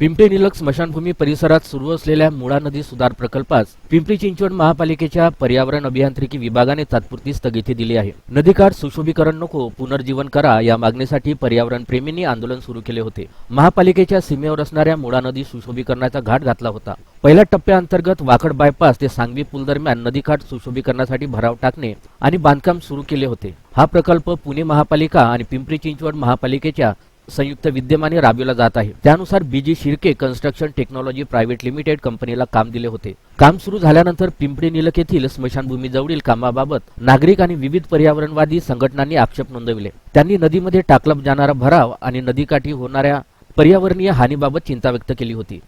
पिंपरी निलक स्मशानभूमी परिसरात सुरू असलेल्या मुळा नदी सुधार प्रकल्पास पिंपरी चिंचवड महापालिकेच्या पर्यावरण अभियांत्रिकी विभागाने तात्पुरती स्थगिती दिली आहे. नदीकाठ सुशोभीकरण नको पुनर्जीवन करा या मागणीसाठी पर्यावरण प्रेमींनी आंदोलन सुरू केले होते. महापालिकेच्या सीमेवर असणाऱ्या मुळा नदी सुशोभीकरणाचा घाट घातला होता. पहिल्या टप्प्याअंतर्गत वाकड बायपास ते सांगवी पूल दरम्यान नदीकाठ सुशोभीकरणासाठी भराव टाकणे आणि बांधकाम सुरू केले होते. हा प्रकल्प पुणे महापालिका आणि पिंपरी चिंचवड महापालिकेच्या संयुक्त विद्यमाने राबविला जात आहे. त्यानुसार BG Shirke construction technology private limited कंपनीला काम दिले होते. काम सुरू झाल्यानंतर पिंपरी निलक येथील स्मशानभूमी जवळील कामाबाबत नागरिक आणि विविध पर्यावरणवादी संघटनांनी आक्षेप नोंदविले. त्यांनी नदीमध्ये टाकला जाणारा भराव आणि नदीकाठी होणाऱ्या पर्यावरणीय हानीबाबत चिंता व्यक्त केली होती.